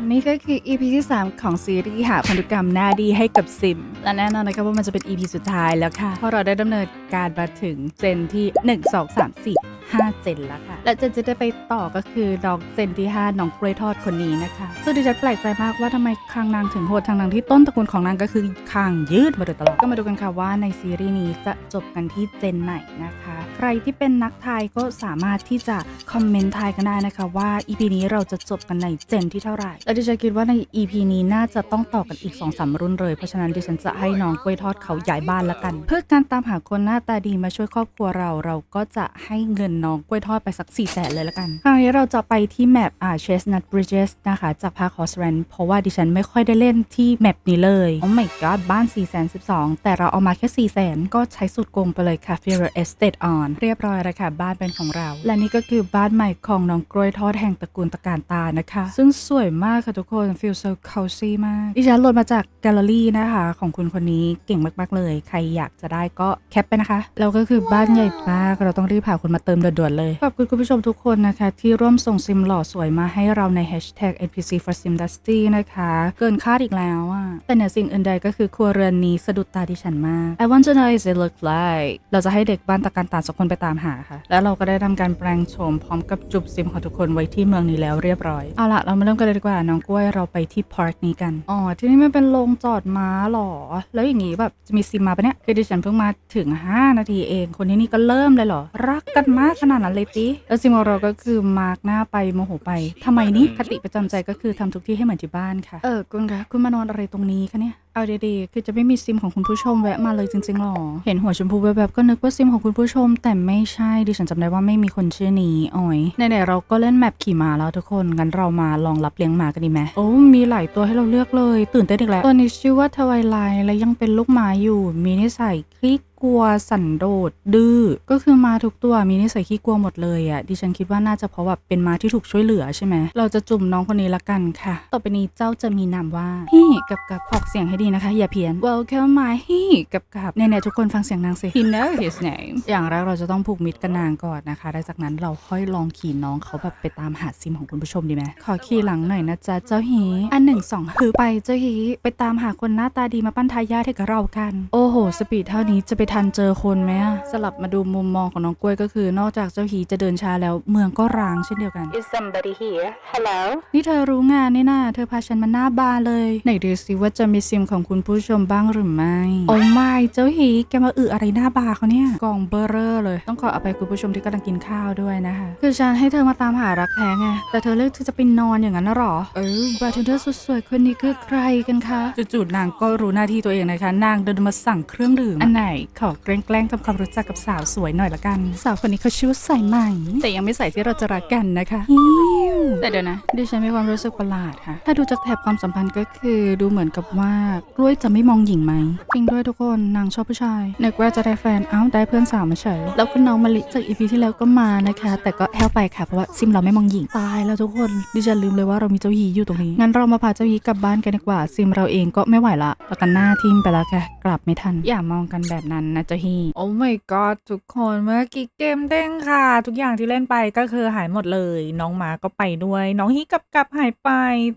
อันนี้ก็คือ EP ที่ 3 ของซีรีส์หาพันธุกรรมหน้าดีให้กับซิม และแน่นอนนะครับว่ามันจะเป็น EP สุดท้ายแล้วค่ะ เพราะเราได้ดำเนินการมาถึงเจนที่ 1 2 3 4 5 เจนแล้วค่ะ และเจนจะได้ไปต่อก็คือน้องเจนที่ 5 น้องกล้วยทอดคนนี้นะคะซึ่งดิฉันแปลกใจมากว่าทำไมคางนางถึงโหดทางนางที่ต้นตระกูลของนางก็คือคางยืดมาโดยตลอด ก็มาดูกันค่ะว่าในซีรีส์นี้จะจบกันที่เจนไหนนะคะ ใครที่เป็นนักทายก็สามารถที่จะคอมเมนต์ทายกันได้นะคะว่า EP นี้เราจะจบกันในเจนที่เท่าไหร่ และดิฉันคิดว่าใน EP นี้น่าจะต้องต่อกันอีก2-3สามรุ่นเลย เพราะฉะนั้นดิฉันจะให้น้องกล้วยทอดเขาย้ายบ้านละกัน เพื่อการตามหาคนหน้าตาดีมาช่วยครอบครัวเราเราก็จะให้เงินน้องกล้วยทอดไปสัก4ี่แสนเลยละกันครั้งนี้เราจะไปที่แมปอ่า Chestnut Bridges นะคะจากภาค Horse Run เพราะว่าดิฉันไม่ค่อยได้เล่นที่แมปนี้เลยโอ้ my god บ้าน4 1 2แสนสิแต่เราเอามาแค่4 0 0 0 0ก็ใช้สูตรโกงไปเลยค่ะ Fear Estate on เรียบร้อยแล้วค่ะบ้านเป็นของเรา และนี่ก็คือบ้านใหม่ของน้องกล้วยทอดแห่งตระกูลตะการตานะคะ ซึ่งสวยมากค่ะทุกคน feel so cozy มากดิฉันโหลดมาจากแกลเลอรี่นะคะของคุณคนนี้เก่งมากๆเลย ใครอยากจะได้ก็แคปไปนะคะแล้วก็คือบ้านใหญ่มากเราต้องรีบหาคนมาเติมด่วนๆเลยขอบคุณคุณผู้ชมทุกคนนะคะ ที่ร่วมส่งซิมหล่อสวยมาให้เราใน hashtag NPC for Sim Dusty นะคะ เกินคาดอีกแล้วอะแต่เหนือสิ่งอื่นใดก็คือครัวเรือนนี้สะดุดตาดิฉันมาก I want to know is it look like เราจะให้เด็กบ้านตะการตาสักคนไปตามหาค่ะ แล้วเราก็ได้ทำการแปลงโฉมพร้อมกับจุบซิมของทุกคนไว้ที่เมืองนี้แล้วเรียบร้อยเอาล่ะเรามาเริ่มกันเลยดีกว่าน้องกล้วยเราไปที่พาร์คนี้กันอ๋อที่นี่มันเป็นโรงจอดม้าเหรอ แล้วอย่างงี้แบบจะมีซิมมาปะเนี่ยคือดิฉันเพิ่งมาถึง 5 นาทีเอง คนที่นี่ก็เริ่มเลยเหรอ รักกันมากขนาดนั้นเลยติแล้วซิมของเราก็คือมาร์กหน้าไปโมโหไปทำไมนี่คติประจำใจก็คือทำทุกที่ให้เหมือนที่บ้านค่ะ เออคุณคะคุณมานอนอะไรตรงนี้คะเนี่ย เอาดีๆ คือจะไม่มีซิมของคุณผู้ชมแวะมาเลยจริงๆหรอ เห็นหัวชมพูแบบๆก็นึกว่าซิมของคุณผู้ชม แต่ไม่ใช่ ดิฉันจำได้ว่าไม่มีคนชื่อนี้อ๋อยไหนๆเราก็เล่นแมปขี่ม้าแล้วทุกคน งั้นเรามาลองรับเลี้ยงหมากันดีไหมโอ้ มีหลายตัวให้เราเลือกเลย ตื่นเต้นอีกแล้ว ตัวนี้ชื่อว่าทวายไลน์และยังเป็นลูกหมาอยู่ มีนิสัยคลิกกลัวสันโดษดื้อก็คือมาทุกตัวมีนิสัยขี้กลัวหมดเลยอะ่ะดิฉันคิดว่าน่าจะเพราะแบบเป็นมาที่ถูกช่วยเหลือใช่ไหมเราจะจุ่มน้องคนนี้ละกันค่ะ ต่อไปนี้เจ้าจะมีนามว่าฮี่กับกับออกเสียงให้ดีนะคะอย่าเพี้ยน Welcome my ฮี่กับกับเนี่ยๆทุกคนฟังเสียงนางสิ He know his name อย่างแรกเราจะต้องผูกมิตรกับนางก่อนนะคะแล้วจากนั้นเราค่อยลองขี่น้องเขาแบบไปตามหาซิมของคุณผู้ชมดีไหมขอขี่หลังหน่อยนะจ๊ะเจ้าฮีอันหนึ่งสองฮือไปเจ้าฮีไปตามหาคนหน้าตาดีมาปั้นทายาทให้กับเรากัน โอ้โห สปีดเท่านี้จะไปทันเจอคนไหมอะสลับมาดูมุมมองของน้องกล้วยก็คือ นอกจากเจ้าฮีจะเดินช้าแล้วเมืองก็ร้างเช่นเดียวกัน Is somebody here? Hello? นี่เธอรู้งานนี่นาเธอพาฉันมาหน้าบาร์เลยไหนดูสิว่าจะมีซิมของคุณผู้ชมบ้างหรือไม่โอ้ไม่เจ้าฮีแกมาอึอะไรหน้าบาร์เขาเนี่ยกองเบอร์เรอร์เลย ต้องขออภัยคุณผู้ชมที่กำลังกินข้าวด้วยนะคะ คือฉันให้เธอมาตามหารักแท้ไงแต่เธอเลือกที่จะไปนอนอย่างนั้นน่ะหรอเออบาร์เทนเดอร์สุดสวยคนนี้คือใครกันคะจู่ๆนางก็รู้หน้าที่ตัวเองนะคะ นางเดินมาสั่งเครื่องดื่มอันไหนขอแกล้งๆทำความรู้จักกับสาวสวยหน่อยละกัน สาวคนนี้เขาชื่อว่าใส่ใหม่ แต่ยังไม่ใส่ที่เราจะรักกันนะคะฮิวแต่เดี๋ยวนะดิฉันมีความรู้สึกประหลาดค่ะ ถ้าดูจากแถบความสัมพันธ์ก็คือดูเหมือนกับว่ากล้วยจะไม่มองหญิงไหมจริงด้วยทุกคนนางชอบผู้ชายนึกว่าจะได้แฟนเอ้าได้เพื่อนสาวมาเฉยแล้วคุณน้องมะลิจากอีพีที่แล้วก็มานะคะ แต่ก็แฮวไปค่ะเพราะว่าซิมเราไม่มองหญิงตายแล้วทุกคนดิฉันลืมเลยว่าเรามีเจ้าหยีอยู่ตรงนี้งั้นเรามาพาเจ้าหยีกลับบ้านกันดีกว่า ซิมเราเองก็ไม่ไหวละแล้วกันหน้าทิมไปแล้วค่ะกลับไม่ทัน อย่ามองกันแบบนั้นนะเจ้าหยีโอ้ my god ทุกคนเมื่อกี้เกมเด้งค่ะ ทุกอย่างที่เล่นไปก็คือหายหมดเลย น้องหมาก็ไปด้วย น้องฮิกับกับหายไป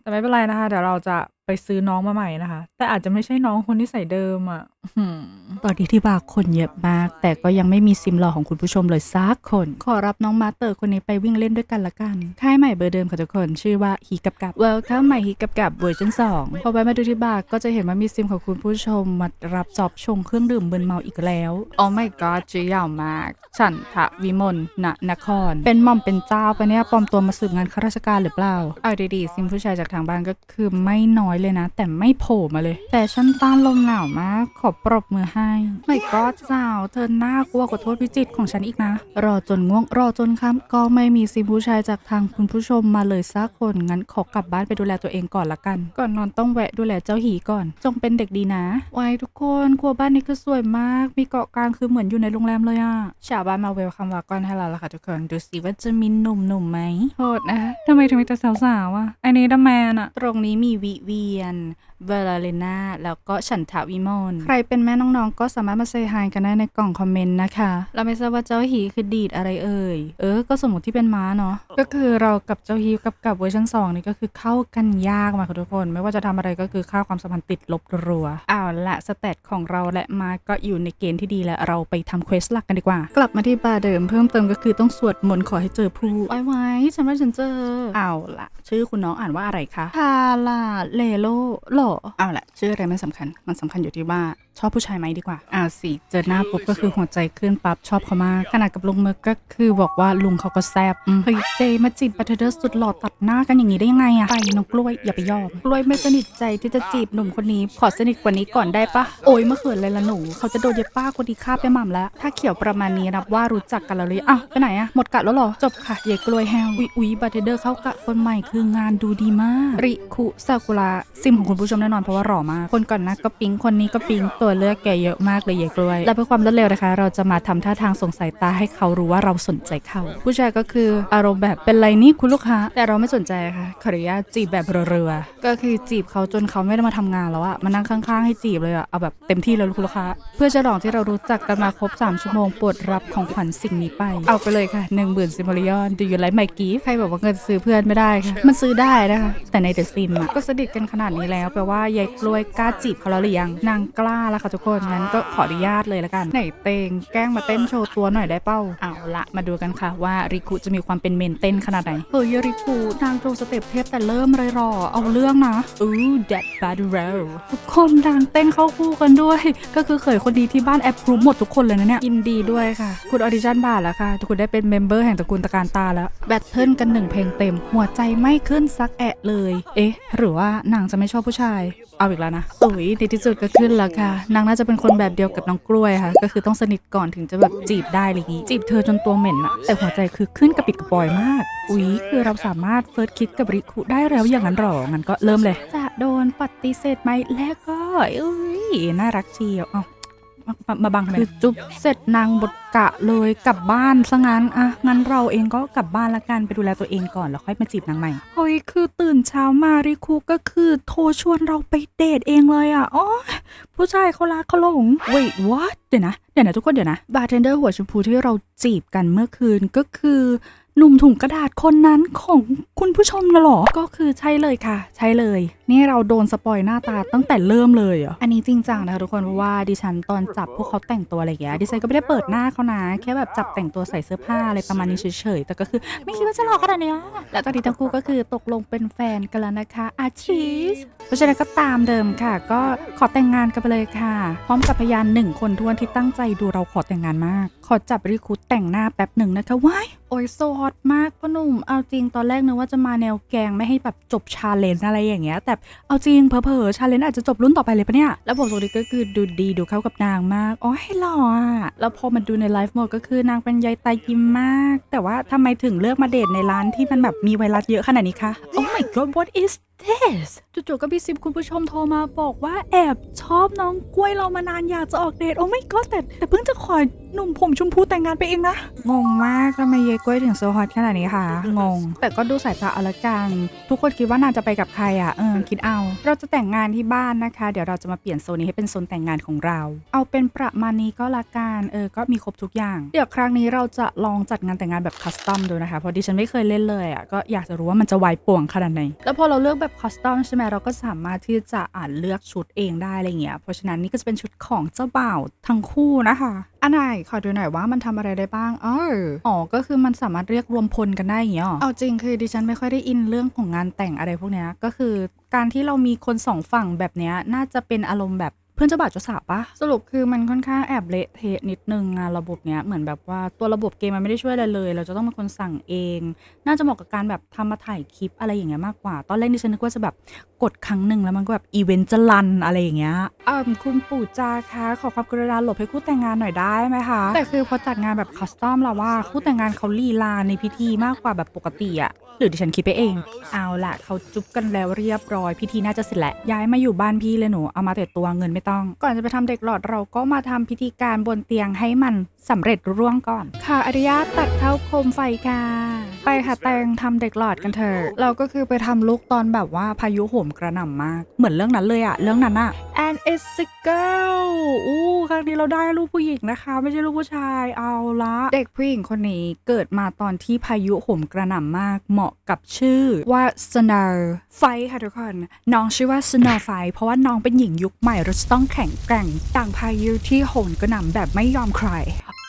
แต่ไม่เป็นไรนะคะเดี๋ยวเราจะไปซื้อน้องมาใหม่นะคะ แต่อาจจะไม่ใช่น้องคนที่ใส่เดิมอะ่ะหืมตอนนี้ที่บาร์คนเยอะมาก แต่ก็ยังไม่มีซิมหล่อของคุณผู้ชมเลยสักคน ขอรับน้องมาสเตอร์คนนี้ไปวิ่งเล่นด้วยกันละกัน ค่ายใหม่เบอร์เดิมค่ะทุกคน ชื่อว่าฮีกับกับ Welcome ใหม่ฮีกับกับเวอร์ชัน2พอไปมาดูที่บาร์ก็จะเห็นว่ามีซิมของคุณผู้ชมมารับจอบชงเครื่องดื่มเบินเมาอีกแล้วโอ้ my god ชื่อยาวมาก ฉันทะวิมลณนคร เป็นหม่อมเป็นเจ้าปะเนี่ยปลอมตัวมาสืบงานข้าราชการหรือเปล่าเอาดีๆซิมผู้ชายจากทางบ้านก็คือไม่น้อยเลยนะ แต่ไม่โผล่มาเลย แต่ฉันต้านลมหนาวมาก ขอปรบมือให้ไม่ก็สาวเธอหน่ากลัวกว่าโทษวิจิตของฉันอีกนะ รอจนง่วงรอจนค่ำก็ไม่มีซิมผู้ชายจากทางคุณผู้ชมมาเลยสักคนงั้นขอกลับบ้านไปดูแลตัวเองก่อนละกัน ก่อนนอนต้องแวะดูแลเจ้าหีก่อน จงเป็นเด็กดีนะไว้ทุกคนครัวบ้านนี้คือสวยมาก มีเกาะกลางคือเหมือนอยู่ในโรงแรมเลยอะชาวบ้านมาเวลคัมวาก่อนให้เราละค่ะทุกคนดูสิว่าจะมีหนุ่มๆไหมโทษนะทำไมถึงมีแต่สาวๆอะไอ้นี่ดัมแมนอะตรงนี้มีวีวียน เวลาเลนาแล้วก็ฉันทาวิมลใครเป็นแม่น้องๆ ก็สามารถมาเซฮายกันได้ในกล่องคอมเมนต์นะคะ เราไม่ทราบว่าเจ้าฮีคือดีดอะไรเอ่ย เออ ก็สมมติที่เป็นม้าเนาะ ก็คือเรากับเจ้าฮีกับกับเวอร์ชัน2นี่ก็คือเข้ากันยากมากค่ะทุกคน ไม่ว่าจะทำอะไรก็คือค่าความสัมพันธ์ติดลบรัวๆอ้าวละสเตตของเราและมาก็อยู่ในเกณฑ์ที่ดีแล้วเราไปทำเควสหลักกันดีกว่า กลับมาที่บาร์เดิมเพิ่มเติมก็คือต้องสวดมนต์ขอให้เจอผู้ไว้ไว้ฉันว่าฉันเจอเอาละชื่อคุณน้องอ่านว่าอะไรคะพาลาเลโลหรอเอาละชื่ออะไรไม่สำคัญ มันสำคัญอยู่ที่ว่าชอบผู้ชายไหมดีกว่าอ่าสิเจอหน้าปุ๊บก็คือหัวใจขึ้นปั๊บชอบเขามากขนาดกับลุงเมิร์กก็คือบอกว่าลุงเขาก็แซบอืมเฮ้ยเจมาจีบบัตเทอร์เดอร์สุดหล่อตัดหน้ากันอย่างนี้ได้ยังไงอะไปน้องกล้วยอย่าไปยอมกล้วยไม่สนิทใจที่จะจีบหนุ่มคนนี้ขอสนิทกว่านี้ก่อนได้ปะโอ้ยเมื่อเขินเลยละหนู เขาจะโดนเย็บป้าคนดีฆ่าไปหม่ำแล้ว ถ้าเขียวประมาณนี้นับว่ารู้จักกันแล้วเลยอ้าวไปไหนอะหมดกะแล้วเหรอจบค่ะเยกล้วยแห้วอุ๊ยอุ๊ยบัตเทอร์เดอร์เข้ากะคนใหม่คืองานดูดีมากริคุซากุระซิมของคุณผู้ชมแน่นอนเพราะว่าหล่อมาก คนก่อนหนะก็ปิ๊งคนนี้ก็ปิ๊งตัวเลือกแกเยอะมากเลยเยกล้วย และเพื่อความรวดเร็วนะคะ เราจะมาทำท่าทางส่งสายตาให้เขารู้ว่าเราสนใจเขา ผู้ชายก็คืออารมณ์แบบเป็นไรนี่คุณลูกค้า แต่เราไม่สนใจค่ะขออนุญาตจีบแบบเรือๆก็คือจีบเขาจนเขาไม่ได้มาทำงานแล้วอะมานั่งข้างๆให้จีบเลยอะเอาแบบเต็มที่เลยคุณลูกค้า เพื่อฉลองที่เรารู้จักกันมาครบ 3 ชั่วโมงปรดรับของขวัญสิ่งนี้ไป เอาไปเลยค่ะ 1 0,000ซิมโมริออนดูยูไลท์ไมกี้ใครบอกว่าเงินซื้อเพื่อนไม่ได้ค่ะมันซื้อได้นะคะแต่ในเดอะซิมอะก็สนิทกันขนาดนี้แล้วแปลว่ายายกล้วยกล้าจีบเขาแล้วหรือยังนางกล้าแล้วค่ะทุกคนงั้นก็ขออนุญาตเลยละกันไหนเตงแกล้งมาเต้นโชว์ตัวหน่อยได้เป้าเอาละมาดูกันค่ะว่าริคุจะมีความเป็นเมนเต้นขนาดไหนเฮ้ยริคุนางโชว์สเต็ปเทพแต่เริ่มเลยหรอเอาเรื่องนะอู้ that bad row ทุกคนนางเต้นเข้าคู่กันด้วย ก็คือเขยคนดีที่บ้านแอปพรูฟหมดทุกคนเลยนะเนี่ยยินดีด้วยค่ะ คุณออดิชั่นผ่านแล้วค่ะทุกคนได้เป็นเมมเบอร์แห่งตระกูลตะการตาแล้วแบทเทิลกันหนึ่งเพลงเต็ม หัวใจไม่ขึ้นสักแอะ เลย เอ๊ะ หรือว่านางจะไม่ชอบผู้ชาย เอาอีกแล้วนะโอ้ยในที่สุดก็ขึ้นแล้วค่ะ นางน่าจะเป็นคนแบบเดียวกับน้องกล้วยค่ะ ก็คือต้องสนิทก่อนถึงจะแบบจีบได้อะไรอย่างงี้ จีบเธอจนตัวเหม็นอะแต่หัวใจคือขึ้นกระปิดกระปอยมาก อุ๊ย คือเราสามารถเฟิร์สคิดกับริคุได้แล้วอย่างนั้นหรอ งั้นก็เริ่มเลย จะโดนปฏิเสธไหมแล้วก็ อุ้ยน่ารักเชียวอ้า มามามาบังทำไมคือจุ๊บเสร็จนางบดกะเลยกลับบ้านซะงั้นอะงั้นเราเองก็กลับบ้านละกันไปดูแลตัวเองก่อนแล้วค่อยมาจีบนางใหม่เฮ้ยคือตื่นเช้ามาริคุก็คือโทรชวนเราไปเดทเองเลยอะอ๋อผู้ชายเขารักเขาหลง wait what เดี๋ยวนะเดี๋ยวนะทุกคนเดี๋ยวนะบาร์เทนเดอร์หัวชมพูที่เราจีบกันเมื่อคืนก็คือหนุ่มถุงกระดาษคนนั้นของคุณผู้ชมน่ะเหรอ ก็คือใช่เลยค่ะ ใช่เลย นี่เราโดนสปอยหน้าตาตั้งแต่เริ่มเลยเหรอะอันนี้จริงจังนะคะทุกคนเพราะว่าดิฉันตอนจับพวกเขาแต่งตัวอะไรอย่างเงี้ยดิฉันก็ไม่ได้เปิดหน้าเขานะแค่แบบจับแต่งตัวใส่เสื้อผ้าอะไรประมาณนี้เฉยๆแต่ก็คือไม่คิดว่าจะหลอกขนาดเนี้ยและตอนนี้ทั้งคู่ก็คือตกลงเป็นแฟนกันแล้วนะคะอาชีสเพราะฉะนั้นก็ตามเดิมค่ะ ก็ขอแต่งงานกันไปเลยค่ะ พร้อมกับพยานหนึ่งคนทวนที่ตั้งใจดูเราขอแต่งงานมาก ขอจับริคุแต่งหน้าแป๊บหนึ่งนะคะว้ายโอ้ยโซฮอตมากพ่อหนุ่มเอาจริงตอนแรกนึกว่าจะมาแนวแกงไม่ให้แบบจบชาเลนจ์อะไรอย่างเงี้ยแต่เอาจริงเผลอๆชาเลนจ์อาจจะจบรุ่นต่อไปเลยปะเนี่ย แล้วผมสวัสดีก็คือดูดีดูเข้ากับนางมาก อ๋อให้หล่ออะแล้วพอมาดูในไลฟ์โหมดก็คือนางเป็นยายตายิ้มมาก แต่ว่าทำไมถึงเลือกมาเดทในร้านที่มันแบบมีไวรัสเยอะขนาดนี้คะ Oh my god what is this จู่ๆก็มีซิมคุณผู้ชมโทรมาบอกว่าแอบชอบน้องกล้วยเรามานานอยากจะออกเดท โอ้ไม่ก็แต่แต่เพิ่งจะขอหนุ่มผมชมพูแต่งงานไปเองนะ งงมากทำไมเยกล้วยถึงโซฮอตขนาดนี้คะงง แต่ก็ดูสายตาเอาละกัน ทุกคนคิดว่านางจะไปกับใครอะเออคิดเอา เราจะแต่งงานที่บ้านนะคะ เดี๋ยวเราจะมาเปลี่ยนโซนนี้ให้เป็นโซนแต่งงานของเรา เอาเป็นประมาณนี้ก็ละกันเออก็มีครบทุกอย่าง เดี๋ยวครั้งนี้เราจะลองจัดงานแต่งงานแบบคัสตอมดูนะคะเพราะดิฉันไม่เคยเล่นเลยอะก็อยากจะรู้ว่ามันจะวายป่วงขนาดไหนแล้วพอเราเลือกแบบคอสตอมใช่ไหมเราก็สามารถที่จะอ่านเลือกชุดเองได้อะไรเงี้ย เพราะฉะนั้นนี่ก็จะเป็นชุดของเจ้าบ่าวทั้งคู่นะคะอันไหนขอดูหน่อยว่ามันทำอะไรได้บ้างอ๋ออ๋อ ก็คือมันสามารถเรียกรวมพลกันได้อย่างเงี้ยเอาจริงคือดิฉันไม่ค่อยได้อินเรื่องของงานแต่งอะไรพวกเนี้ยก็คือการที่เรามีคนสองฝั่งแบบเนี้ยน่าจะเป็นอารมณ์แบบ พื่อนเจ้าบ่าวเจ้าสาวปะสรุปคือมันค่อนข้างแอบเละเทะนิดนึงอะระบบเนี้ยเหมือนแบบว่าตัวระบบเกมมันไม่ได้ช่วยอะไรเลย เราจะต้องเป็นคนสั่งเอง น่าจะเหมาะกับการแบบทำมาถ่ายคลิปอะไรอย่างเงี้ยมากกว่า ตอนแรกดิฉันนึกว่าจะแบบกดครั้งหนึ่งแล้วมันก็แบบอีเวนต์จะรันอะไรอย่างเงี้ยอ่าคุณปู่จาคะขอความกรุณาหลบให้คู่แต่งงานหน่อยได้ไหมคะ แต่คือพอจัดงานแบบคัสตอมเราว่าคู่แต่งงานเขาลีลาในพิธีมากกว่าแบบปกติอะหรือดิฉันคิดไปเอง เอาล่ะเขาจุ๊บกันแล้วเรียบร้อยพิธีน่าจะเสร็จแล้วย้ายมาอยู่บ้านพี่เลยหนูเอามาแต่ตัวเงินไม่ต้อง ก่อนจะไปทำเด็กหลอดเราก็มาทำพิธีการบนเตียงให้มันสำเร็จรุ่ร่วงก่อน ค่ะอนุญาตตัดเข้าโคมไฟค่ะไปค่ะแตงทำเด็กหลอดกันเถอะเราก็คือไปทำลุกตอนแบบว่าพายุโหมกระหน่ำมาก เหมือนเรื่องนั้นเลยอะเรื่องนั้นอะ and it's a girl อู้ครั้งนี้เราได้ลูกผู้หญิงนะคะ ไม่ใช่ลูกผู้ชายเอาละ เด็กผู้หญิงคนนี้เกิดมาตอนที่พายุโหมกระหน่ำมาก เหมาะกับชื่อว่า Snow ไฟค่ะทุกคน น้องชื่อว่า Snow ไฟเพราะว่าน้องเป็นหญิงยุคใหม่เราจะต้องแข็งแกร่งต่างพายุที่โหมกระหน่ำแบบไม่ยอมใคร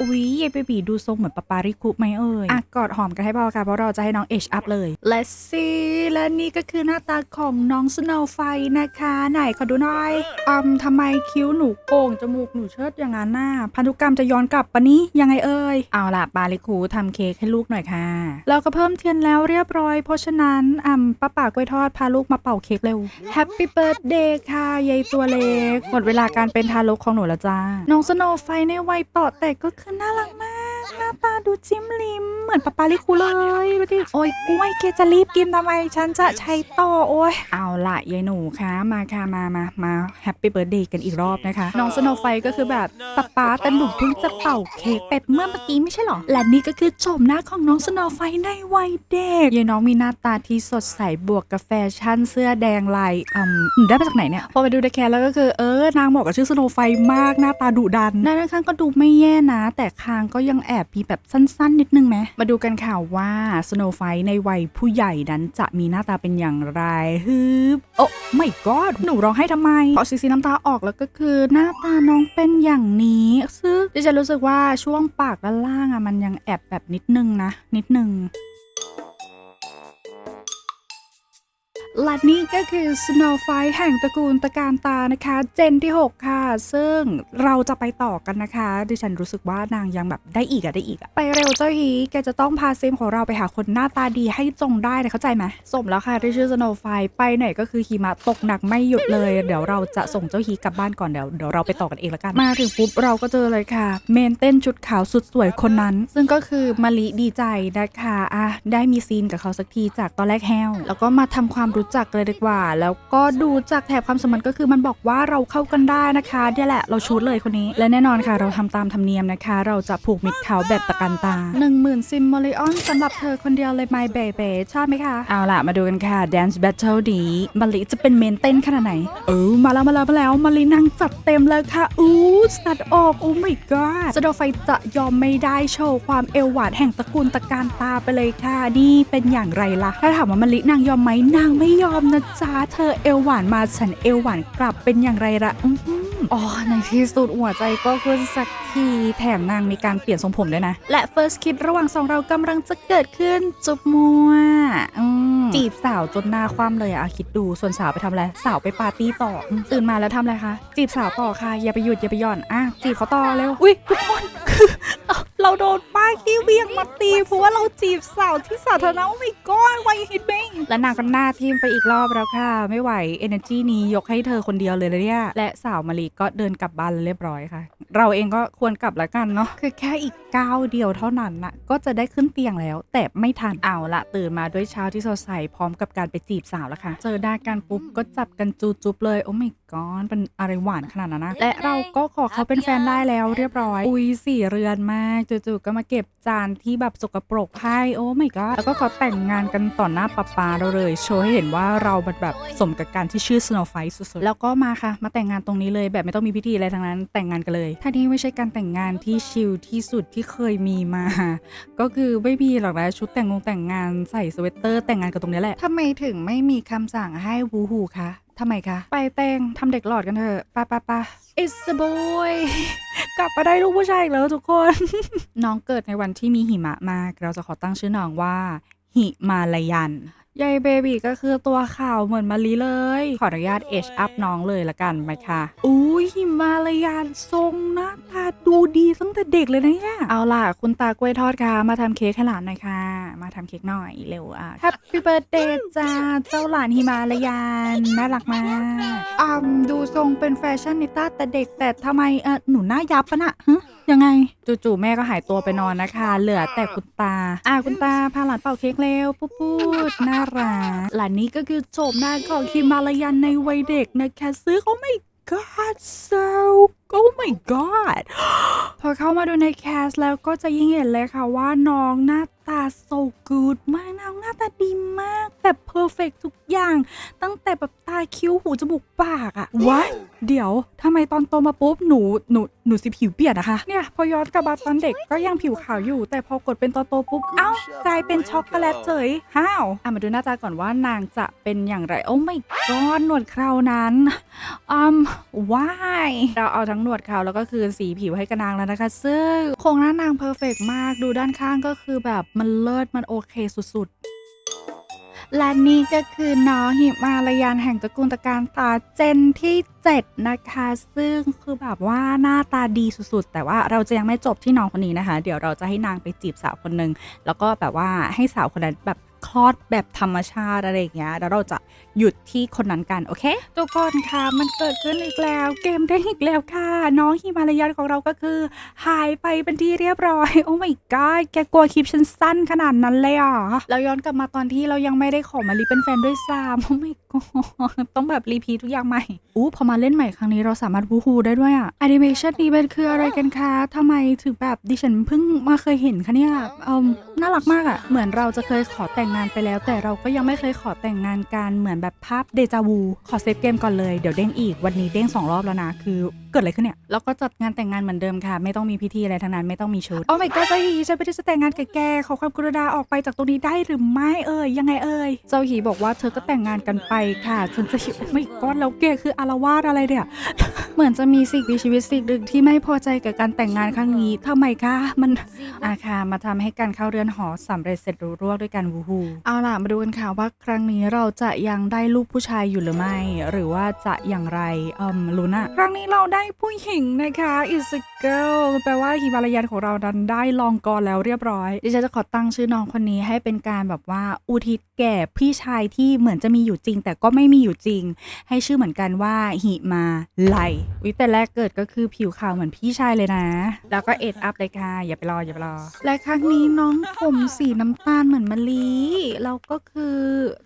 อุ๊ยยายเบบีดูทรงเหมือนปาปาริคุไหมเอ่ยอะกอดหอมกันให้พอค่ะเพราะเราจะให้น้องเอชอัพเลย Let's see และนี่ก็คือหน้าตาของน้องสโนว์ไฟนะคะ ไหนขอดูหน่อยอืมทำไมคิ้วหนูโก่งจมูกหนูเชิดอย่างนั้นน่ะพันธุกรรมจะย้อนกลับปะนี้ยังไงเอ่ยเอาล่ะปาริคุทำเค้กให้ลูกหน่อยค่ะเราก็เพิ่มเทียนแล้วเรียบร้อยเพราะฉะนั้นอ่ำป้าป่ากล้วยทอดพาลูกมาเป่าเค้กเร็ว Happy Birthday ค่ะยายตัวเล็กหมดเวลาการเป็นทารกของหนูแล้วจ้าน้องสโนว์ไฟในวัยต่อแต่ก็คือน่ารักมาก หน้าตาดูจิ้มลิม เหมือนปาปาลิคูเลยดูดิโอ้ยกล้วยแกจะรีบกินทำไม ฉันจะใช้ต่อโอ้ยเอาละยายหนูคะมาค่ะมามามาแฮปปี้เบิร์ดเดย์กันอีกรอบนะคะ น้องสโนว์ไฟก็คือแบบปาป๊าแต่หนูเพิ่งจะเป่าเค้กเป็ดเมื่อเมื่อกี้ไม่ใช่หรอ และนี่ก็คือโฉมหน้าของน้องสโนว์ไฟในวัยเด็กยายน้องมีหน้าตาที่สดใสบวกกับแฟชั่นเสื้อแดงลายอืมได้มาจากไหนเนี่ยพอไปดูในแคสแล้วก็คือเออนางเหมาะกับชื่อสโนว์ไฟมากหน้าตาดุดันด้านข้างก็ดูไม่แย่นะ แต่คางก็ยังแอบมีแบบสั้น ๆ นิดนึงไหมมาดูกันค่ะว่าสโนว์ไฟในวัยผู้ใหญ่นั้นจะมีหน้าตาเป็นอย่างไรฮึบโอ้ไม่กอดหนูร้องให้ทำไมพอซีซีน้ำตาออกแล้วก็คือหน้าตาน้องเป็นอย่างนี้ซึ่งดิฉันรู้สึกว่าช่วงปากด้านล่างอะมันยังแอบแบบนิดนึงนะ นิดนึง และนี่ก็คือ Snow f i แห่งตระกูลตะการตานะคะ เจนที่ 6 ค่ะ ซึ่งเราจะไปต่อกันนะคะ ดิฉันรู้สึกว่านางยังแบบได้อีกอะได้อีกอะไปเร็วเจ้าฮีแกจะต้องพาซิมของเราไปหาคนหน้าตาดีให้จงได้นะเข้าใจไหมสมแล้วค่ะที่ชื่อ Snow f i ไปไหนก็คือหิมะตกหนักไม่หยุดเลย เดี๋ยวเราจะส่งเจ้าฮีกลับบ้านก่อนเดี๋ยวเดี๋ยวเราไปต่อกันเองละกันมาถึงปุ๊บเราก็เจอเลยค่ะ เมนเต้นชุดขาวสุดสวยคนนั้น ซึ่งก็คือมะลิดีใจนะคะอะได้มีซีนกับเขาสักทีจากตอนแรกแฮวแล้วก็มาทำความรู้จักกันเลยดีกว่า แล้วก็ดูจากแถบความสัมพันธ์ก็คือมันบอกว่าเราเข้ากันได้นะคะเนี่ยแหละเราชูดเลยคนนี้ และแน่นอนค่ะ เราทำตามธรรมเนียมนะคะ เราจะผูกมิตรเขาแบบตะกันตา 1 0,000ซิมโมลิออนสำหรับเธอคนเดียวเลย my baby ชอบไหมคะ เอาล่ะ มาดูกันค่ะ dance battle นี้มะลิจะเป็นเมนเต้นขนาดไหน เออมาแล้วมาแล้วมาแล้วมาลินั่งจัดเต็มเลยค่ะอู้สตัดออกโอ้ my god สโดไฟจะยอมไม่ได้โชว์ความเอวหวานแห่งตระกูลตะการตาไปเลยค่ะนี่เป็นอย่างไรล่ะถ้าถามว่ามะลินางยอมไหมนางไม่ยอมนะจ๊ะเธอเอวหวานมาฉันเอวหวานกลับเป็นอย่างไรละอ๋อในที่สุดหัวใจก็ขึ้นสักทีแถมนางมีการเปลี่ยนทรงผมด้วยนะ และ first kiss ระหว่างสองเรากำลังจะเกิดขึ้นจุบมัวอืม จีบสาวจนหน้าคว่ำเลยอะคิดดูส่วนสาวไปทำอะไรสาวไปปาร์ตี้ต่ออืมตื่นมาแล้วทำอะไรคะจีบสาวต่อค่ะอย่าไปหยุดอย่าไปหย่อนอะจีบเขาต่อเร็วอุ้ยทุกคนคือเราโดนป้าขี้เวียงมาตีเพราะว่าเราจีบสาวที่สาธารณะโอ้ my god วายฮิตเบงและนางก็หน้าทีมไปอีกรอบแล้วค่ะ ไม่ไหว energy นี้ยกให้เธอคนเดียวเลยนะเนี่ยและสาวมารีก็เดินกลับบ้านเรียบร้อยค่ะ เราเองก็ควรกลับแล้วกันเนาะคือแค่อีกก้าวเดียวเท่านั้นน่ะก็จะได้ขึ้นเตียงแล้ว แต่ไม่ทันเอาละตื่นมาด้วยเช้าที่สดใสพร้อมกับการไปจีบสาวแล้วค่ะ เจอหน้ากันปุ๊บก็จับกันจูจุบเลย โอ้ my god เป็นอะไรหวานขนาดนั้นนะ และเราก็ขอเขาเป็นแฟนได้แล้วเรียบร้อย อุ้ยสี่เรือนมากจู่ๆก็มาเก็บจานที่แบบสกปรกให้โอ้ my god แล้วก็ขอแต่งงานกันต่อหน้าป๊าป๊าเราเลย โชว์ให้เห็นว่าเรามันแบบสมกับการที่ชื่อ Snow f i สุดๆ แล้วก็มาค่ะ มาแต่งงานตรงนี้เลยแบบไม่ต้องมีพิธีอะไรทั้งนั้นแต่งงานกันเลยถ้านี่ไม่ใช่การแต่งงานที่ชิลที่สุดที่เคยมีมา ก็คือไม่มีหรอกนะชุดแต่งงงแต่งงานใส่สเวตเตอร์แต่งงานกันตรงนี้แหละทำไมถึงไม่มีคำสั่งให้วูฮูคะ ทำไมคะ ไปแต่งทำเด็กหลอดกันเถอะปะปะปะ It's the boy กลับมาได้ลูกผู้ชายอีกแล้วทุกคน น้องเกิดในวันที่มีหิมะมาก เราจะขอตั้งชื่อน้องว่า หิมาลายัน ยายเบบีก็คือตัวขาวเหมือนมะลิเลย ขออนุญาตเอชอัพน้องเลยละกันไหมคะอุ้ยหิมาลายันทรงหน้าตาดูดีตั้งแต่เด็กเลยนะเนี่ย เอาล่ะ คุณตากล้วยทอดค่ะ มาทำเค้กให้หลานหน่อยค่ะ มาทำเค้กหน่อยเร็วอะ Happy Birthday จ้า เจ้าหลานหิมาลายันน่ารักมากอ่าดูทรงเป็นแฟชั่นนิต้าแต่เด็กแต่ทำไมเออหนูหน้ายับปะน่ะฮะยังไงจู่ๆแม่ก็หายตัวไปนอนนะคะ เหลือแต่คุณตา อ่าคุณตาพาหลานเป่าเค้กเร็วปุ๊บปุ๊ดน่ารักหลานนี้ก็คือโฉมหน้าของคิมาลายันในวัยเด็กนะคะซื้อเขาไม่ God so oh my god พอเข้ามาดูในแคสแล้วก็จะยิ่งเห็นเลยค่ะว่าน้องหน้าตา so good มากน้องหน้าตาดีมาก แบบ perfect ทุกอย่าง ตั้งแต่แบบตาคิ้วหูจมูกปากอะวะเดี๋ยวทำไมตอนโตมาปุ๊บหนูหนูหนูสีผิวเปลี่ยนนะคะ เนี่ย พอย้อนกลับมาตอนเด็กก็ยังผิวขาวอยู่ แต่พอกดเป็นตอนโตปุ๊บ เอ้ากลายเป็นช็อกโกแลตเฉยห้าวอะมาดูหน้าตาก่อนว่านางจะเป็นอย่างไร โอ้ my god หนวดเคราวนั้นอืม why เราเอาทั้งหนวดเคราวแล้วก็คือสีผิวให้กระนางแล้วนะคะ ซึ่งโครงหน้านางเพอร์เฟกมากดูด้านข้างก็คือแบบมันเลิศมันโอเคสุดๆ และนี่ก็คือน้องหิมาลยานแห่งตระกูลตะการตาเจนที่ 7 นะคะ ซึ่งคือแบบว่าหน้าตาดีสุดๆ แต่ว่าเราจะยังไม่จบที่น้องคนนี้นะคะ เดี๋ยวเราจะให้นางไปจีบสาวคนหนึ่งแล้วก็แบบว่าให้สาวคนนั้นแบบคลอดแบบธรรมชาติอะไรอย่างเงี้ย แล้วเราจะหยุดที่คนนั้นกัน โอเค ทุกคนค่ะมันเกิดขึ้นอีกแล้ว เกมได้อีกแล้วค่ะ น้องฮิมาลายันของเราก็คือ หายไปเป็นที่เรียบร้อย โอ้ my god แกกลัวคลิปฉันสั้นขนาดนั้นเลยเหรอเราย้อนกลับมาตอนที่เรายังไม่ได้ขอมารีเป็นแฟนด้วยซ้ำโอ้ my god ต้องแบบรีพีททุกอย่างใหม่อู้พอมาเล่นใหม่ครั้งนี้เราสามารถวูฮูได้ด้วยอะแอนิเมชันนี้เป็นคืออะไรกันคะทำไมถึงแบบดิฉันเพิ่งมาเคยเห็นคะเนี่ยเอมน่ารักมากอะเหมือนเราจะเคยขอแต่งงานไปแล้ว แต่เราก็ยังไม่เคยขอแต่งงานกันเหมือนแบบภาพเดจาวูขอเซฟเกมก่อนเลยเดี๋ยวเด้งอีกวันนี้เด้งสองรอบแล้วนะ คือเกิดอะไรขึ้นเนี่ย แล้วก็จัดงานแต่งงานเหมือนเดิมค่ะ ไม่ต้องมีพิธีอะไรทั้งนั้นไม่ต้องมีชุดโอ้ my god เจ้าหยีฉันไม่ได้จะแต่งงานกับแกขอความกรุณาออกไปจากตรงนี้ได้หรือไม่เอ่ยยังไงเอ่ยเจ้าหยีบอกว่าเธอก็แต่งงานกันไปค่ะฉันจะโอ้ my god แล้วแกคืออารวาสอะไรเนี่ยเหมือนจะมีสิ่งมีชีวิตสิ่งหนึ่งที่ไม่พอใจกับการแต่งงานครั้งนี้ทำไมคะมันอาค่ะมาทำให้การเข้าเรือนหอสำเร็จเสร็จรุ่ร่วงด้วยกันวูฮูเอาล่ะมาดูกันค่ะว่าครั้งนี้เราจะยังได้ลูกผู้ชายอยู่หรือไม่ หรือว่าจะอย่างไรอืมลุนะครั้งนี้เราได้ผู้หญิงนะคะ is a girl แปลว่าฮิมาลายันของเราดันได้ลองกรแล้วเรียบร้อยดิฉันจะขอตั้งชื่อน้องคนนี้ให้เป็นการแบบว่าอุทิศแก่พี่ชายที่เหมือนจะมีอยู่จริง แต่ก็ไม่มีอยู่จริง ให้ชื่อเหมือนกันว่าหิมาไลวิแต่แรกเกิดก็คือผิวขาวเหมือนพี่ชายเลยนะ แล้วก็เอ็ดอัพเลยค่ะ อย่าไปรออย่าไปรอ และครั้งนี้น้องผมสีน้ำตาลเหมือนมะลิแล้วก็คือ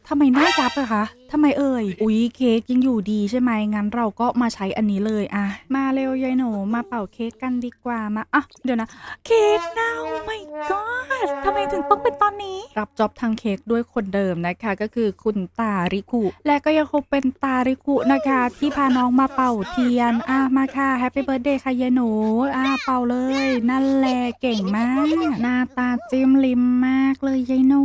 ทำไมหน้ายับอะคะทำไมเอ่ย อุ๊ย เค้กยังอยู่ดีใช่ไหม งั้นเราก็มาใช้อันนี้เลยอะมาเร็วยายหนูมาเป่าเค้กกันดีกว่า มา อะ เดี๋ยวนะ เค้กเน่าไม่ก็ทำไมถึงต้องเป็นตอนนี้ รับจ็อบทางเค้กด้วยคนเดิมนะคะ ก็คือคุณตาริคุ และก็ยังคงเป็นตาริคุนะคะ ที่พาน้องมาเป่าเทียน อะ มาค่ะแฮปปี้เบิร์ดเดย์ค่ะยายหนู อะ เป่าเลย นั่นแหละเก่งมาก หน้าตาจิ้มลิมมากเลยยายหนู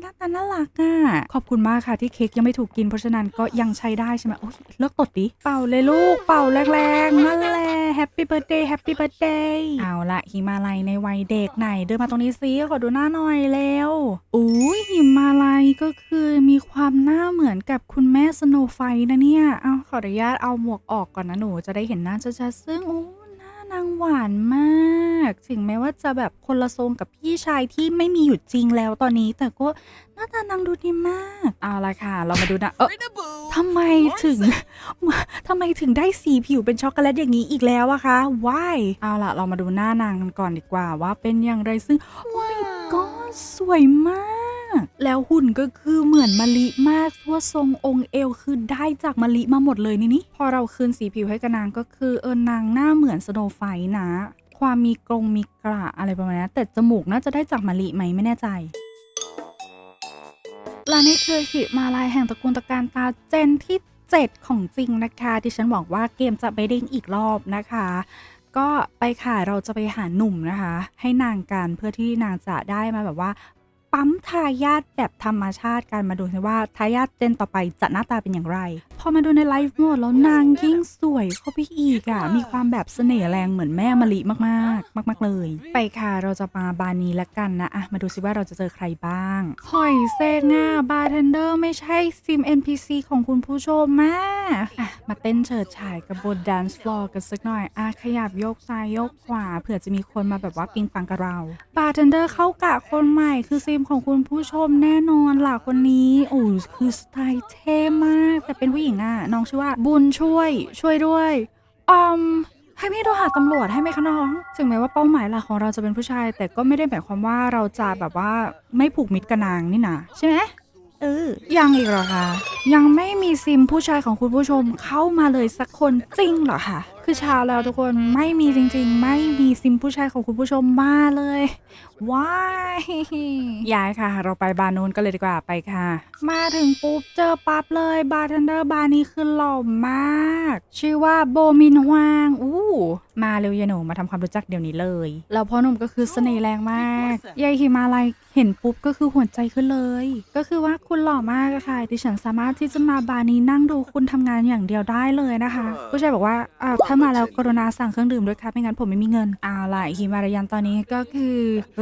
หน้าตาน่ารักอะ ขอบคุณมากค่ะที่เค้กยังไม่ถูกกินเพราะฉะนั้นก็ยังใช้ได้ใช่ไหมโอ๊ยเลิกตดดิเป่าเลยลูก เป่าแรงๆนั่นแหละแฮปปี้เบิร์ดเดย์แฮปปี้เบิร์ดเดย์เอาละหิมาลัยในวัยเด็กไหน เดินมาตรงนี้ซิขอดูหน้าหน่อยเร็วอุ้ยหิมาลัยก็คือมีความหน้าเหมือนกับคุณแม่สโนไฟนะเนี่ย เอาขออนุญาตเอาหมวกออกก่อนนะหนูจะได้เห็นหน้าชัดๆซึ่งโอ้ นางหวานมาก ถึงแม้ว่าจะแบบคนละทรงกับพี่ชายที่ไม่มีอยู่จริงแล้วตอนนี้ แต่ก็หน้าตานางดูดีมาก เอาละค่ะ เรามาดูนะ เออทำไมถึง ทำไมถึงได้สีผิวเป็นช็อกโกแลตอย่างนี้อีกแล้วอะคะ why เอาละเรามาดูหน้านางกันก่อนดีกว่าว่าเป็นอย่างไรซึ่งโอ้ my god สวยมาก แล้วหุ่นก็คือเหมือนมะลิมากทั่วทรงองค์เอวคือได้จากมะลิมาหมดเลยนี่นี่พอเราคืนสีผิวให้กับนางก็คือเออนางหน้าเหมือนสโนไฟนะ ความมีกรงมีกระอะไรประมาณนั้แต่จมูกน่าจะได้จากมะลิไหมไม่แน่ใจและนี่คือหิมาลายแห่งตระกูลตะการตาเจนที่ 7 ของจริงนะคะที่ฉันหวังว่าเกมจะไปเด้งอีกรอบนะคะ ก็ไปค่ะเราจะไปหาหนุ่มนะคะ ให้นางกันเพื่อที่นางจะได้มาแบบว่า ปั๊มทายาทแบบธรรมชาติกันมาดูซิว่าทายาทเจนต่อไปจะหน้าตาเป็นอย่างไร พอมาดูในไลฟ์โหมดแล้วนางยิ่งสวยเข้าไปอีกอะ่ะ มีความแบบเสน่ห์แรงเหมือนแม่มะลิมากๆ มาก ๆ เลย ไปค่ะ เราจะมาบานนี้ละกันนะอะมาดูซิว่าเราจะเจอใครบ้างหอยเซงอะบาร์เทนเดอร์ไม่ใช่ซิม NPC ของคุณผู้ชมมาอะมาเต้นเฉิดฉายกับบนด a น c e floor กันสักหน่อยอะขยับโยกซ้ายโยกขวาเผื่อจะมีคนมาแบบว่าปิงปังกับเราบาร์เทนเดอร์เข้ากะคนใหม่คือซิมของคุณผู้ชมแน่นอนล่ะคนนี้โอ้คือสไตล์เท่มาก แต่เป็นผู้หญิงอะ น้องชื่อว่าบุญช่วย ช่วยด้วยอมให้พี่โทรหาตำรวจให้ไหมคะน้อง ถึงแม้ว่าเป้าหมายหลักของเราจะเป็นผู้ชาย แต่ก็ไม่ได้หมายความว่าเราจะแบบว่าไม่ผูกมิตรกับนางนี่นะใช่ไหม เออ ยังอีกเหรอคะ ยังไม่มีซิมผู้ชายของคุณผู้ชมเข้ามาเลยสักคนจริงเหรอคะคือเช้าแล้วทุกคนไม่มีจริงๆ ไม่มีซิมผู้ชายของคุณผู้ชมมาเลยว้ายย้ายค่ะ เราไปบาร์นู้นกันเลยดีกว่าไปค่ะ มาถึงปุ๊บเจอปั๊บเลยบาร์เทนเดอร์บาร์นี้คือหล่อมาก ชื่อว่าโบมินฮวางอู้มาเร็วยายหนูมาทำความรู้จักเดี๋ยวนี้เลย แล้วพ่อหนุ่มก็คือเสน่ห์แรงมากยายฮิมาลัยเห็นปุ๊บก็คือหัวใจขึ้นเลย ก็คือว่าคุณหล่อมากอะค่ะดิฉันสามารถที่จะมาบาร์นี้นั่งดูคุณทำงานอย่างเดียวได้เลยนะคะ ผู้ชายบอกว่าอ่าถ้ามาแล้วกรุณาสั่งเครื่องดื่มด้วยค่ะไม่งั้นผมไม่มีเงินเอาล่ะฮิมารายันตอนนี้ก็คือ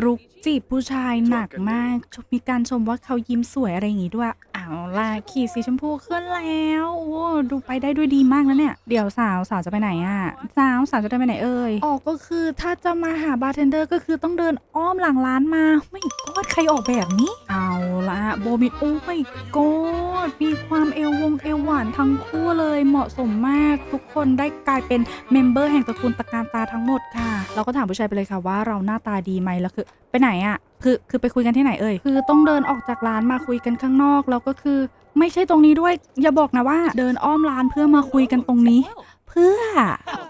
รุกจีบผู้ชายหนักมากมีการชมว่าเขายิ้มสวยอะไรอย่างงี้ด้วยเอาล่ะขีดสีชมพูขึ้นแล้วโอ้ดูไปได้ด้วยดีมากนะเนี่ย เดี๋ยวสาวสาวจะไปไหนอะสาวสาวจะเดินไปไหนเอ่ย ออกก็คือถ้าจะมาหาบาร์เทนเดอร์ก็คือต้องเดินอ้อมหลังร้านมา ไม่กอดใครออกแบบนี้ เอาละโบมิโอ้ไม่กอดมีความเอววงเอวหวานทั้งคู่เลยเหมาะสมมากทุกคนได้กลายเป็นเมมเบอร์แห่งตระกูลตะการตาทั้งหมดค่ะ เราก็ถามผู้ชายไปเลยค่ะว่าเราหน้าตาดีไหมแล้วคือไปไหนอะคือคือไปคุยกันที่ไหนเอ่ย คือต้องเดินออกจากร้านมาคุยกันข้างนอก แล้วก็คือ ไม่ใช่ตรงนี้ด้วย อย่าบอกนะว่า เดินอ้อมร้านเพื่อมาคุยกันตรงนี้ เพื่อ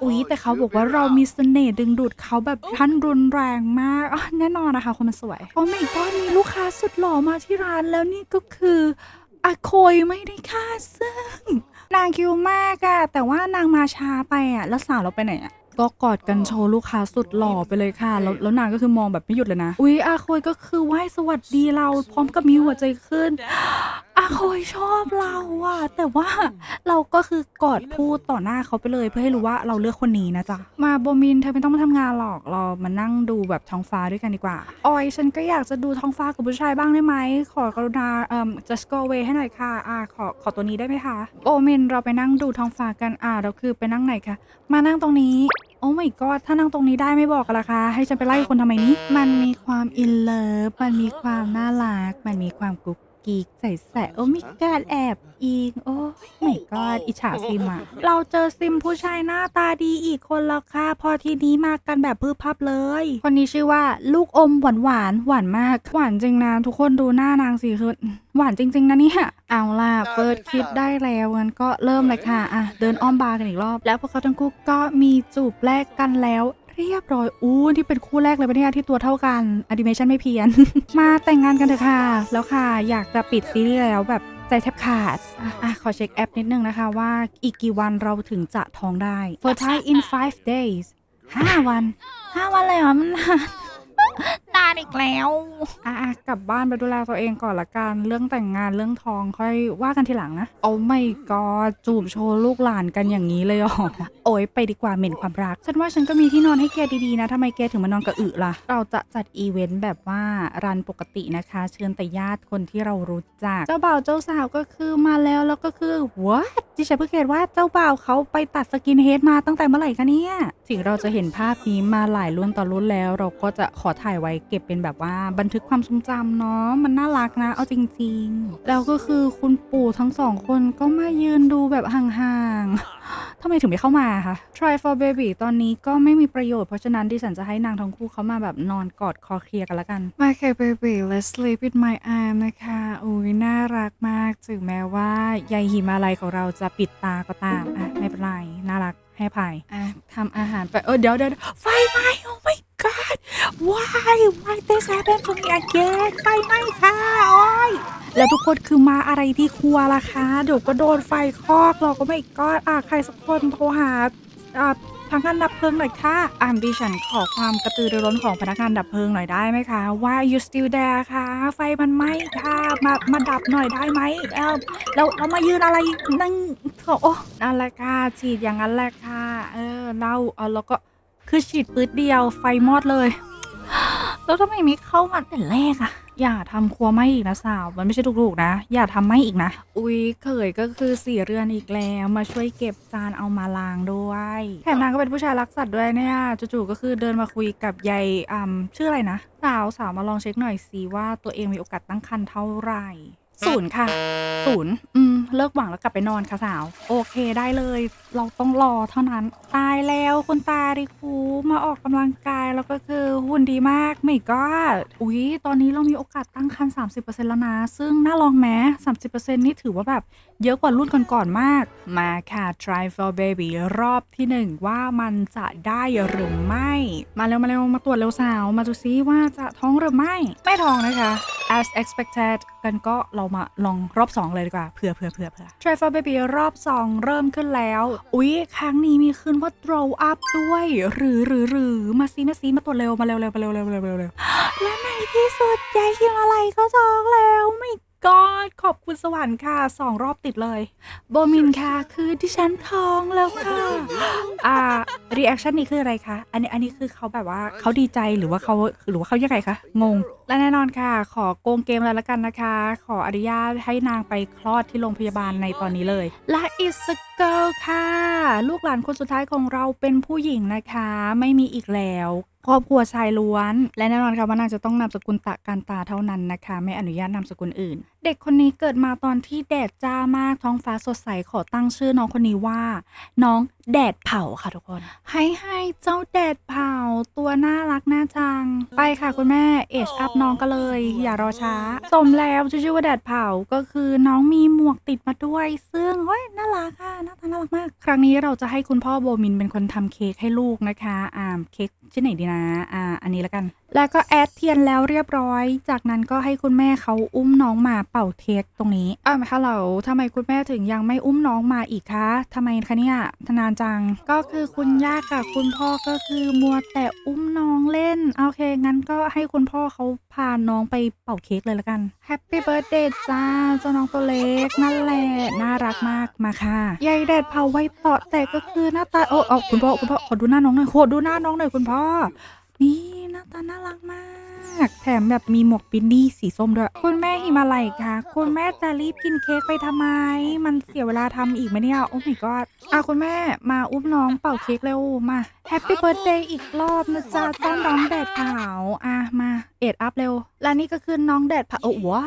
อุ๊ย แต่เขาบอกว่าเรามีเสน่ห์ดึงดูดเขาแบบท่านรุนแรงมากอ๋อแน่นอนนะคะคนมันสวย โอ้ไม่ก็มีลูกค้าสุดหล่อมาที่ร้านแล้วนี่ก็คืออาโคยไม่ได้ค่าซึ่ง นางคิวมากอะแต่ว่านางมาช้าไปอะแล้วสาวเราไปไหนอะ ก็กอดกันโชว์ลูกค้าสุดหล่อไปเลยค่ะ แล้วแล้วนางก็คือมองแบบไม่หยุดเลยนะ อุ๊ยอาโคยก็คือไหว้สวัสดีเราพร้อมกับมีหัวใจขึ้น อาโคยชอบเราอะแต่ว่าเราก็คือกอดพูดต่อหน้าเขาไปเลย เพื่อให้รู้ว่าเราเลือกคนนี้นะจ๊ะ มาโบมินเธอไม่ต้องมาทำงานหรอกเรามานั่งดูแบบท้องฟ้าด้วยกันดีกว่า ออยฉันก็อยากจะดูท้องฟ้ากับผู้ชายบ้างได้ไหมขอกรุณาเอ่อ just go away ให้หน่อยค่ะอ่าขอขอตัวนี้ได้ไหมคะโบมินเราไปนั่งดูท้องฟ้ากันอ่าเราคือไปนั่งไหนคะมานั่งตรงนี้ โอ้ my god ถ้านั่งตรงนี้ได้ไม่บอกกันละคะ ให้ฉันไปไล่คนทำไมนี้ มันมีความอินเลิฟ มันมีความน่ารัก มันมีความกุ๊กกิ๊กใส่แสโอ้ไมีการแอบอิง โอ้ my god อิจฉาซิมอะเราเจอซิมผู้ชายหน้าตาดีอีกคนแล้วค่ะ พอทีนี้มากันแบบพืบพับเลย คนนี้ชื่อว่าลูกอมหวานหวานหวานมาก หวานจริงนะทุกคนดูหน้านางสิคือหวานจริง ๆนะเนี่ย เอาล่ะเฟิร์สคิดได้แล้วงั้นก็เริ่มเลยค่ะอะเดินอ้อมบาร์กันอีกรอบ แล้วพวกเขาทั้งคู่ก็มีจูบแลกกันแล้วเรียบร้อย อู้ที่เป็นคู่แรกเลยปะเนี่ยที่ตัวเท่ากันแอนิเมชันไม่เพี้ยน มาแต่งงานกันเถอะค่ะ แล้วค่ะ อยากจะปิดซีรีส์แล้วแบบใจแทบขาดอะอะขอเช็คแอปนิดนึงนะคะว่าอีกกี่วันเราถึงจะท้องได้ fertile in five days ห้าวันห้าวันเลยเหรอมันนานนานอีกแล้ว อะกลับบ้านไปดูแลตัวเองก่อนละกันเรื่องแต่งงานเรื่องทองค่อยว่ากันทีหลังนะโอ้ไม่ก็จูบโชว์ลูกหลานกันอย่างนี้เลยเหรอโอ้ยไปดีกว่าเหม็นความรักฉันว่าฉันก็มีที่นอนให้แกดีๆนะทำไมแกถึงมานอนกับอึล่ะ เราจะจัดอีเวนต์แบบว่ารันปกตินะคะ เชิญแต่ญาติคนที่เรารู้จัก เจ้าบ่าวเจ้าสาวก็คือมาแล้วแล้วก็คือ what ดิฉันเพิ่งเห็นว่าเจ้าบ่าวเขาไปตัดสกินเฮดมาตั้งแต่เมื่อไหร่คะเนี่ยถึงเราจะเห็นภาพนี้มาหลายรุ่นต่อรุ่นแล้ว เราก็จะขอถ่ายไว้เก็บเป็นแบบว่าบันทึกความทรงจำเนาะมันน่ารักนะ เอาจริง ๆ แล้วก็คือคุณปู่ทั้งสองคนก็มายืนดูแบบห่างๆทำไมถึงไม่เข้ามาคะ Try for baby ตอนนี้ก็ไม่มีประโยชน์เพราะฉะนั้นดิฉันจะให้นางทั้งคู่เขามาแบบนอนกอดคอเคลียร์กันละกัน My okay baby let's sleep with my arm นะคะอุ้ยน่ารักมากถึงแม้ว่ายายหิมาลัยของเราจะปิดตาก็ตามอะไม่เป็นไรน่ารักให้อภัยอะทำอาหารไปเออเดี๋ยวเดี๋ยวไฟไหม้ oh my god why why this happened to me again ไฟไหม้ค่ะอ้อยแล้วทุกคนคือมาอะไรที่ครัวล่ะคะเดี๋ยวก็โดนไฟคลอกเราก็ไม่ก็อะใครสักคนโทรหาอ่าทางการดับเพลิงหน่อยค่ะอ่านดิฉันขอความกระตือรือร้นของพนักงานดับเพลิงหน่อยได้ไหมคะว่า you still there คะไฟมันไหม้ค่ะมามาดับหน่อยได้ไหมเออเราเรามายืนอะไรนั่งโอ้นั่นแหละค่ะฉีดอย่างนั้นแหละค่ะเออเราเออแล้วก็คือฉีดปืดเดียวไฟมอดเลย แล้วทำไมไม่เข้ามาแต่แรกอะอย่าทำครัวไหม่อีกนะสาว มันไม่ใช่ถูกๆนะ อย่าทำไหม่อีกนะ อุ๊ยเขยก็คือสี่เรือนอีกแล้วมาช่วยเก็บจานเอามาล้างด้วยแถมนางก็เป็นผู้ชายรักสัตว์ด้วยเนี่ยจู่ๆก็คือเดินมาคุยกับยายอ่าชื่ออะไรนะสาวสาวมาลองเช็คหน่อยสิว่าตัวเองมีโอกาสตั้งครรภ์เท่าไหร่ ศูนย์ค่ะ ศูนย์อืม เลิกหวังแล้วกลับไปนอนค่ะสาว โอเคได้เลย เราต้องรอเท่านั้น ตายแล้วคุณตาดิคูมาออกกำลังกายแล้วก็คือหุ่นดีมากไม่ก็อุ๊ย ตอนนี้เรามีโอกาสตั้งครรภ์30%แล้วนะ ซึ่งน่าลองแม้30%นี่ถือว่าแบบเยอะกว่ารุ่นก่อนๆมาก มาค่ะ try for baby รอบที่หนึ่งว่ามันจะได้หรือไม่ มาเร็วมาเร็วมาตรวจเร็วสาว มาดูซิว่าจะท้องหรือไม่ ไม่ท้องนะคะ as expected กันก็เรามาลองรอบ2เลยดีกว่าเผื่อเผื่อเผื่อเผื่อ try for baby รอบ 2 เริ่มขึ้นแล้ว อุ๊ย ครั้งนี้มีขึ้นว่า throw up ด้วย หรือหรือหรือมาซีมาซีมาตรวจเร็วมาเร็วเร็วมาเร็วเร็วเร็วเร็วเร็วและในที่สุดยายคิมอะไรก็ท้องแล้วไม่กอดขอบคุณสวรรค์ค่ะสองรอบติดเลยโบมินค่ะคือที่ฉันท้องแล้วค่ะ อ่ารีแอคชั่นนี้คืออะไรคะ อันนี้อันนี้คือเขาแบบว่าเขาดีใจหรือว่าเขาหรือว่าเขายังไงคะ งง และแน่นอนค่ะ ขอโกงเกมแล้วละกันนะคะ ขออนุญาตให้นางไปคลอดที่โรงพยาบาลในตอนนี้เลย และอิสเกิลค่ะ ลูกหลานคนสุดท้ายของเราเป็นผู้หญิงนะคะ ไม่มีอีกแล้วครอบครัวชายล้วน และแน่นอนค่ะว่านางจะต้องนามสกุลตะการตาเท่านั้นนะคะ ไม่อนุญาตนามสกุลอื่น เด็กคนนี้เกิดมาตอนที่แดดจ้ามากท้องฟ้าสดใสขอตั้งชื่อน้องคนนี้ว่า น้องแดดเผาค่ะทุกคนให้ให้เจ้าแดดเผาตัวน่ารักน่าจัง ไปค่ะคุณแม่เอชอัพน้องก็เลย อย่ารอช้า สมแล้วชื่อว่าแดดเผาก็คือน้องมีหมวกติดมาด้วย ซึ่งเฮ้ยน่ารักค่ะน่าตาน่ารักมาก ครั้งนี้เราจะให้คุณพ่อโบมินเป็นคนทำเค้กให้ลูกนะคะอ่าเค้กชิ้นไหนดีนะอ่าอันนี้แล้วกัน แล้วก็แอดเทียนแล้วเรียบร้อย จากนั้นก็ให้คุณแม่เขาอุ้มน้องมาเป่าเค้กตรงนี้อ้าวฮัลโหลทำไมคุณแม่ถึงยังไม่อุ้มน้องมาอีกคะทำไมคะเนี่ยนานจัง ก็คือคุณย่ากับคุณพ่อก็คือมัวแต่อุ้มน้องเล่น โอเค งั้นก็ให้คุณพ่อเขาพาน้องไปเป่าเค้กเลยละกันแฮปปี้เบิร์ดเดย์จ้าเจ้าน้องตัวเล็กนั่นแหละน่ารักมากมาค่ะยายแดดเผาไว้ต่อแต่ก็คือหน้าตาโอ้เอคุณพ่อคุณพ่อขอดูหน้าน้องหน่อยขอดูหน้าน้องหน่อยคุณพ่อ นี่หน้าตาน่ารักมาก แถมแบบมีหมวกบินดี้สีส้มด้วย คุณแม่หิมาลัยค่ะ คุณแม่จะรีบกินเค้กไปทำไม มันเสียเวลาทำอีกไหมเนี่ย โอ้ my god อะคุณแม่มาอุ้มน้องเป่าเค้กเร็วมาแฮปปี้เบิร์ดเดย์อีกรอบนะจ๊ะเจ้าน้องแดดเผาอะมาเอ็ดอัพเร็ว และนี่ก็คือน้องแดดเผาโอ้ว้า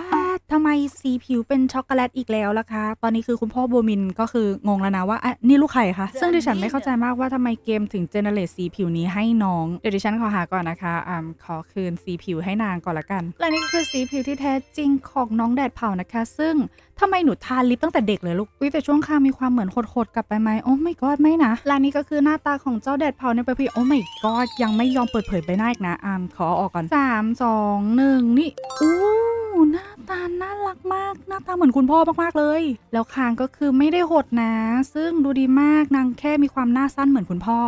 ทำไมสีผิวเป็นช็อกโกแลตอีกแล้วล่ะคะ ตอนนี้คือคุณพ่อบัวมินก็คืองงแล้วนะว่าอะนี่ลูกใครคะ ซึ่งดิฉันไม่เข้าใจมากว่าทำไมเกมถึงเจเนเรตสีผิวนี้ให้น้อง เดี๋ยวดิฉันขอหาก่อนนะคะอ่าขอคืนสีผิวให้นางก่อนละกัน และนี่ก็คือสีผิวที่แท้จริงของน้องแดดเผานะคะ ซึ่งทำไมหนูทาลิปตั้งแต่เด็กเลยลูกวิแต่ช่วงคางมีความเหมือนโหดๆกลับไปไหมโอ้ไม่กอดไม่นะและนี่ก็คือหน้าตาของเจ้าแดดเผาในประพีโอ้ไม่กอดยังไม่ยอมเปิดเผยใบหน้าอีกนะอ่าขอออกก่อนสามสองหนึ่งนี่อู้ หน้าตาน่ารักมาก หน้าตาเหมือนคุณพ่อมากๆเลย แล้วคางก็คือไม่ได้หดนะ ซึ่งดูดีมากนางแค่มีความหน้าสั้นเหมือนคุณพ่อ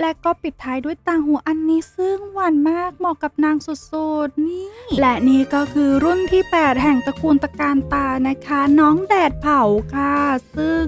และก็ปิดท้ายด้วยต่างหูอันนี้ซึ่งหวานมากเหมาะกับนางสุดๆนี่ และนี่ก็คือรุ่นที่ 8 แห่งตระกูลตะการตานะคะ น้องแดดเผาค่ะ ซึ่ง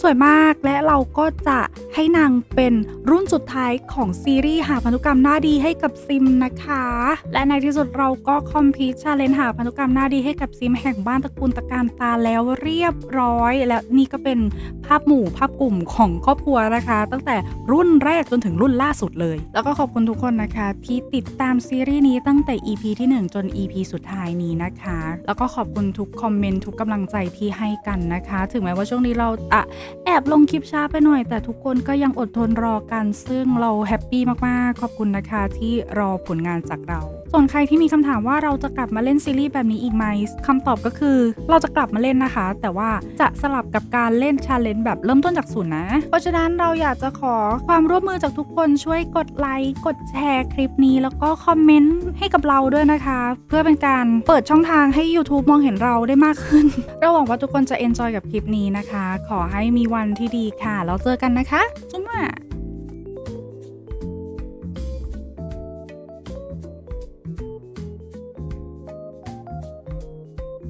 สวยมากและเราก็จะให้นางเป็นรุ่นสุดท้ายของซีรีส์หาพันธุกรรมหน้าดีให้กับซิมนะคะ และในที่สุดเราก็คอมพีชชาเลนหาพันธุกรรมหน้าดีให้กับซิมแห่งบ้านตระกูลตะการตาแล้วเรียบร้อย และนี่ก็เป็นภาพหมู่ภาพกลุ่มของครอบครัวนะคะ ตั้งแต่รุ่นแรกจนถึงรุ่นล่าสุดเลย แล้วก็ขอบคุณทุกคนนะคะ ที่ติดตามซีรีส์นี้ตั้งแต่ EP ที่ 1 จน EP สุดท้ายนี้นะคะ แล้วก็ขอบคุณทุกคอมเมนต์ทุกกำลังใจที่ให้กันนะคะ ถึงแม้ว่าช่วงนี้เราอะแอบลงคลิปช้าไปหน่อย แต่ทุกคนก็ยังอดทนรอกัน ซึ่งเราแฮปปี้มากๆ ขอบคุณนะคะที่รอผลงานจากเรา ส่วนใครที่มีคำถามว่าเราจะกลับมาเล่นซีรีส์แบบนี้อีกไหมคำตอบก็คือเราจะกลับมาเล่นนะคะ แต่ว่าจะสลับกับการเล่นชาเลนจ์แบบเริ่มต้นจากศูนย์นะ เพราะฉะนั้นเราอยากจะขอความร่วมมือจากทุกคนช่วยกดไลค์กดแชร์คลิปนี้แล้วก็คอมเมนต์ให้กับเราด้วยนะคะ เพื่อเป็นการเปิดช่องทางให้ YouTube มองเห็นเราได้มากขึ้น เราหวังว่าทุกคนจะเอนจอยกับคลิปนี้นะคะ ขอให้มีวันที่ดีค่ะแล้วเจอกันนะคะจุ๊มอะ